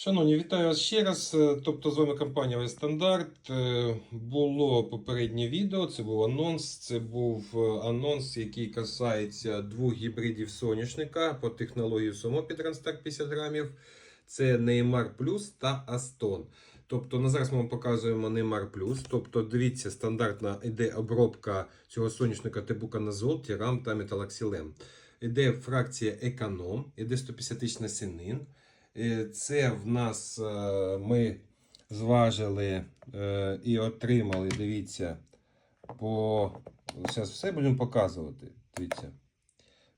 Шановні, вітаю вас ще раз. Е, Тобто, з вами компанія «Весь Стандарт. Е, Було попереднє відео, це був анонс. Це був е, анонс, який касається двох гібридів соняшника по технології під 50 грамів. Це Неймар Плюс та Астон. Тобто на зараз ми вам показуємо Неймар Плюс. Тобто, дивіться, стандартна іде обробка цього соняшника тибуканазол, тірам та металоксилем. Іде фракція економ, іде 150 насінин. Це в нас е, ми зважили е, і отримали, дивіться, по. Зараз все будемо показувати. Дивіться.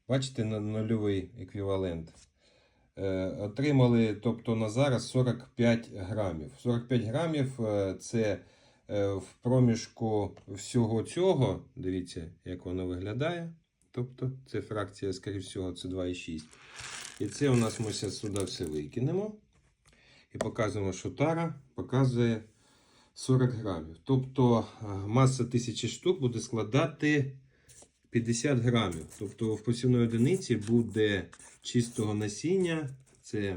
Бачите, нульовий еквівалент. Е, Отримали, тобто на зараз 45 грамів. 45 грамів це в проміжку всього цього. Дивіться, як воно виглядає. Тобто, це фракція, скоріше всього, це 2,6. І це у нас ми сюди все викинемо. І показуємо, що тара показує 40 грамів. Тобто е, маса 1000 штук буде складати 50 грамів. Тобто в посівній одиниці буде чистого насіння. Це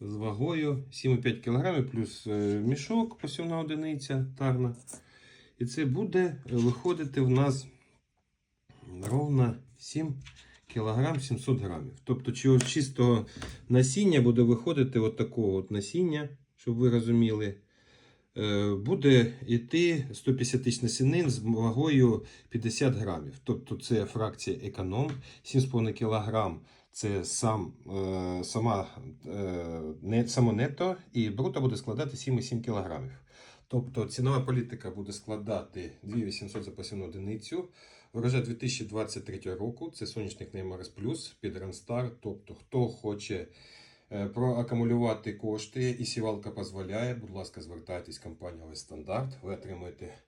з вагою 7,5 кг плюс е, мішок, посівна одиниця тарна. І це буде виходити в нас ровно 7 кілограм 700 грамів. Тобто, чого чистого насіння буде виходити от такого от насіння, щоб ви розуміли. Е, Буде йти 150 тисяч насінин з вагою 50 грамів. Тобто це фракція економ, 7,5 кг це сам, е, сама, е, само нето, і бруто буде складати 7,7 кг. Тобто цінова політика буде складати 2800 за посівну одиницю. Врожай 2023 року це сонячник Неймарес Плюс під Ренстар. Тобто, хто хоче е, проакумулювати кошти і сівалка дозволяє, будь ласка, звертайтесь в компанію Весь Стандарт. Ви отримаєте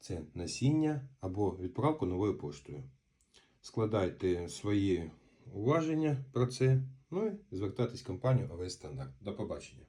це насіння або відправку новою поштою. Складайте свої уваження про це. Ну і звертайтесь в компанію Весь Стандарт. До побачення.